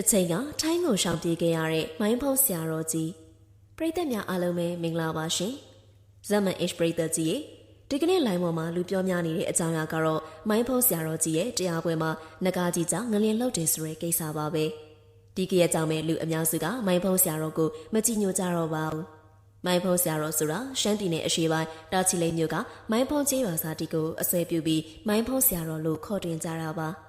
တစ်ချိန်ကထိုင်းကိုရှောင်ပြေးခဲ့ရတဲ့မိုင်းဖုံးဆရာတော်ကြီးပရိသတ်များအားလုံးပဲမင်္ဂလာပါရှင်ဇမန် H ပရိသတ်ကြီးရေဒီကနေ့လိုင်းပေါ်မှာလူပြောများနေတဲ့အကြောင်းအရာကတော့မိုင်းဖုံးဆရာတော်ကြီးရဲ့တရားပွဲမှာနဂါကြီးကြောင့်ငလင်လှုပ်တယ်ဆိုတဲ့ကိစ္စပါပဲဒီကရဲ့ကြောင့်ပဲလူအများစုကမိုင်းဖုံးဆရာတော်ကိုမကြည်ညိုကြတော့ပါဘူးမိုင်းဖုံးဆရာတော်ဆိုတာရှမ်းပြည်နယ်အရှေ့ပိုင်းတာချီလိန်မြို့ကမိုင်းဖုံးကျေးရွာစာတီကိုအဆွဲပြုပြီးမိုင်းဖုံးဆရာတော်လို့ခေါ်တင်ကြတာပါ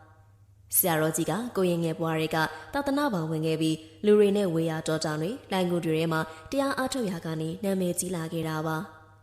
ဆရာတော်ကြီးကကိုရင်ငယ်ဘွားတွေကသာသနာ့ဘောင်ဝင်ခဲ့ပြီးလူတွေနဲ့ဝေယတော်တောင်တွေလိုင်ကူတွေထဲမှာတရားအားထုတ်ရာကနေနာမည်ကြီးလာခဲ့တာပါ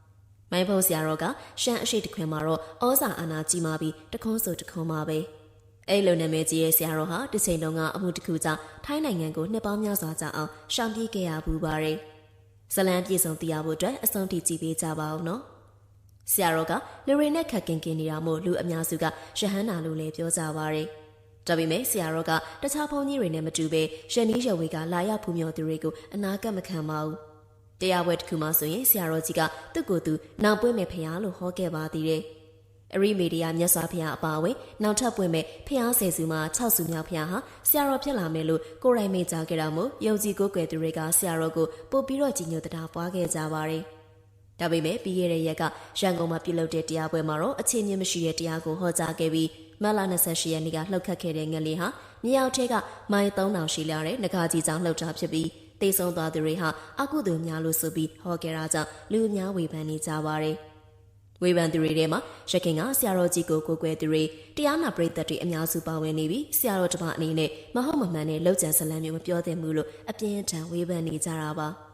။မိုင်းဖုံးဆရာတော်ကရှမ်းအရှိတခွင်မှာတော့ဩဇာအာဏာကြီးမားပြီးတခွန်းဆိုတခွန်းပါပဲ။အဲ့လိုနာမည်ကြီးရဲ့ဆရာတော်ဟာတစ်ချိန်လုံးကအမှုတစ်ခုကြောင့်ထိုင်းနိုင်ငံကိုနှစ်ပေါင်းများစွာကြာအောင်ရှောင်ပြေးခဲ့ရဘူးပါတယ်။ဇလန်ပြေဆုံးတရားဖို့အတွက်အဆုံးထိကြည့်ပေးကြပါဦးနော်။ဆရာတော်ကလူတွေနဲ့ခက်ကင်ကင်နေတာမို့လူအများစုကရဟန္တာလို့လည်းပြောကြပါတယ်။ ဒါပေမဲ့ဆရာတော်ကတခြားဘုန်းကြီးတွေနဲ့မတူဘဲရှန်နီးရဝေကလာရောက်ဖူးမြော်သူတွေကိုအနာကပ်မခံပါဘူး။တရားပွဲတစ်ခုမှဆိုရင်ဆရာတော်ကြီးကသူ့ကိုယ်သူနောက်ပွင့်မဲ့ဖရားလို့ဟောခဲ့ပါသေးတယ်။အရိမေဒီယာမြတ်စွာဘုရားအပါအဝင်နောက်ထပ်ပွင့်မဲ့ဖရားဆယ်စုမှာ6စုမြောက်ဖရားဟာဆရာတော်ဖြစ်လာမယ်လို့ကိုယ်တိုင်မေ့ကြခဲ့တာမို့ယုံကြည်ကိုးကွယ်သူတွေကဆရာတော်ကိုပို့ပြီးတော့ကြီးညိုတရားပွားခဲ့ကြပါတယ်။ဒါပေမဲ့ပြီးခဲ့တဲ့ရက်ကရန်ကုန်မှာပြုလုပ်တဲ့တရားပွဲမှာတော့အခြေအမြင့်မရှိတဲ့တရားကိုဟောကြားခဲ့ပြီး မတ်လ28ရက်နေ့ကလှုပ်ခတ်ခဲ့တဲ့ငလင်ဟာမြေရောက်ထဲကမိုင်3000ရှိလာတဲ့ငကားကြီးကြောင့်လှုပ်တာဖြစ်ပြီးတေဆုံးသွားသူတွေဟာအကုသိုလ်များလို့ဆိုပြီးဟောခဲ့တာကြောင့်လူအများဝေဖန်နေကြပါတယ်။ဝေဖန်သူတွေထဲမှာရခင်ကဆရာတော်ကြီးကိုကိုကွယ်သူတွေတရားနာပရိသတ်တွေအများစုပါဝင်နေပြီးဆရာတော်တစ်ပါးအနေနဲ့မဟုတ်မမှန်တဲ့လောက်ကျန်ဇလံမျိုးမပြောသင့်ဘူးလို့အပြင်းထန်ဝေဖန်နေကြတာပါ။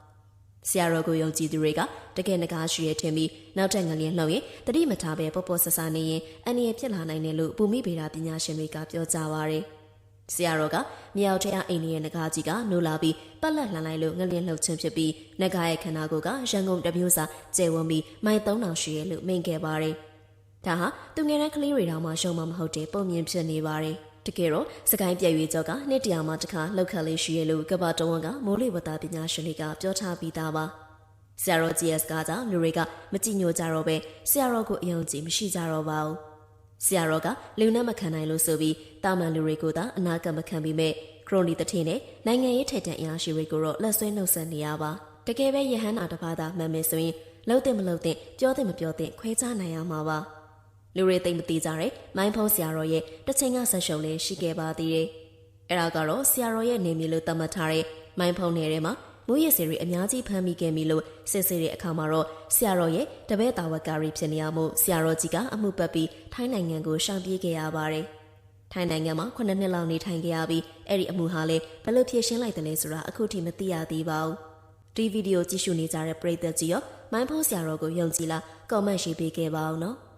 ဆရာတော်ကိုယုံကြည်သူတွေကတကယ်နဂါရှိရထင်ပြီးနောက်ထပ်ငလျင်လှုပ်ရင်တတိမထားပဲပေါ့ပေါ့ဆဆနေရင်အန္တရာယ်ဖြစ်လာနိုင်တယ်လို့ဘူမိဗေဒပညာရှင်တွေကပြောကြပါရယ်ဆရာတော်ကမြောက်ထဲအအိန္ဒိယနဂါကြီးကနိုးလာပြီးပတ်လက်လှန်လိုက်လို့ငလျင်လှုပ်ခြင်းဖြစ်ပြီးနဂါရဲ့ခန္ဓာကိုယ်ကရန်ကုန်တမျိုးစာကျယ်ဝန်းပြီးမိုင်3000ရှိရလို့မိန်ခဲ့ပါရယ်ဒါဟာသူငယ်တဲ့ကလေးတွေတောင်မှရှုံမမဟုတ်တဲ့ပုံမြင်ဖြစ်နေပါရယ် တကယ်တော့စကိုင်းပြည့်ရွေကျော်ကနှစ်တရာမှတစ်ခါလောက်ခတ်လေးရှိရလို့ကပ္ပတော်ဝန်ကမိုးလေဝသပညာရှင်တွေကပြောထားပြီးသားပါဆရာတော် GS ကကြောင့်လူတွေကမကြည်ညိုကြတော့ပဲဆရာတော်ကိုအယုံကြည်မရှိကြတော့ပါဘူးဆရာတော်ကလူနဲ့မခံနိုင်လို့ဆိုပြီးတာမန်လူတွေကိုသာအနာကမခံပြီးမဲ့ခရိုနီတထင်းနဲ့နိုင်ငံရေးထိပ်တန်းအရာရှိတွေကိုတော့လက်ဆွဲနှုတ်ဆက်နေရပါတကယ်ပဲယဟန်နာတစ်ပါးသာမှန်မယ်ဆိုရင်လှုပ်တဲ့မလှုပ်တဲ့ပြောတဲ့မပြောတဲ့ခွဲခြားနိုင်ရမှာပါ လူတွေသိမ့်မသိကြတဲ့မိုင်းဖုံးဆရာတော်ရဲ့တစ်ချိန်ကဆက်ရှုံလေးရှိခဲ့ပါသေးတယ်။အဲဒါကတော့ဆရာတော်ရဲ့နေမြေလို့သတ်မှတ်ထားတဲ့မိုင်းဖုံးနယ်ထဲမှာမူရစ်စီတွေအများကြီးဖမ်းမိခဲ့ပြီလို့စစ်ဆေးတဲ့အခါမှာတော့ဆရာတော်ရဲ့တပည့်တာဝကရီဖြစ်နေရမှုဆရာတော်ကြီးကအမှုပတ်ပြီးထိုင်းနိုင်ငံကိုရှောင်ပြေးခဲ့ရပါတယ်။ထိုင်းနိုင်ငံမှာ9နှစ်လောက်နေထိုင်ခဲ့ရပြီးအဲ့ဒီအမှုဟာလေဘယ်လိုဖြေရှင်းလိုက်တယ်လဲဆိုတာအခုထိမသိရသေးပါဘူး။ဒီဗီဒီယိုကြည့်ရှုနေကြတဲ့ပရိသတ်ကြီးရောမိုင်းဖုံးဆရာတော်ကိုယုံကြည်လားကောမန့်ရေးပေးခဲ့ပါအောင်နော်။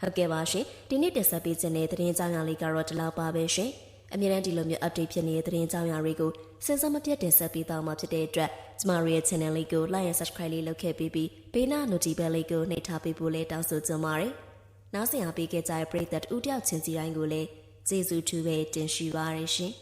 ဟုတ်ကဲ့ပါရှင်ဒီနေ့တက်ဆက်ပေးခြင်းတဲ့သတင်းကြောင်းရာလေးကတော့ဒီလောက်ပါပဲရှင်အမြဲတမ်းဒီလိုမျိုး update ဖြစ်နေတဲ့သတင်းကြောင်းရာတွေကိုစဉ်ဆက်မပြတ်တင်ဆက်ပေးသွားမှာဖြစ်တဲ့အတွက်ကျမတို့ရဲ့ channel လေးကို like and subscribe လေးလုပ်ခဲ့ပြီးပြီးဘေးနာ notification လေးကိုနှိပ်ထားပေးဖို့လည်းတောင်းဆိုကြပါရစေနောက်ဆက်အားပေးခဲ့ကြတဲ့ပရိသတ်ဦးတယောက်ချင်းစီတိုင်းကိုလည်းကျေးဇူးထူးပဲတင်ရှိပါရရှင်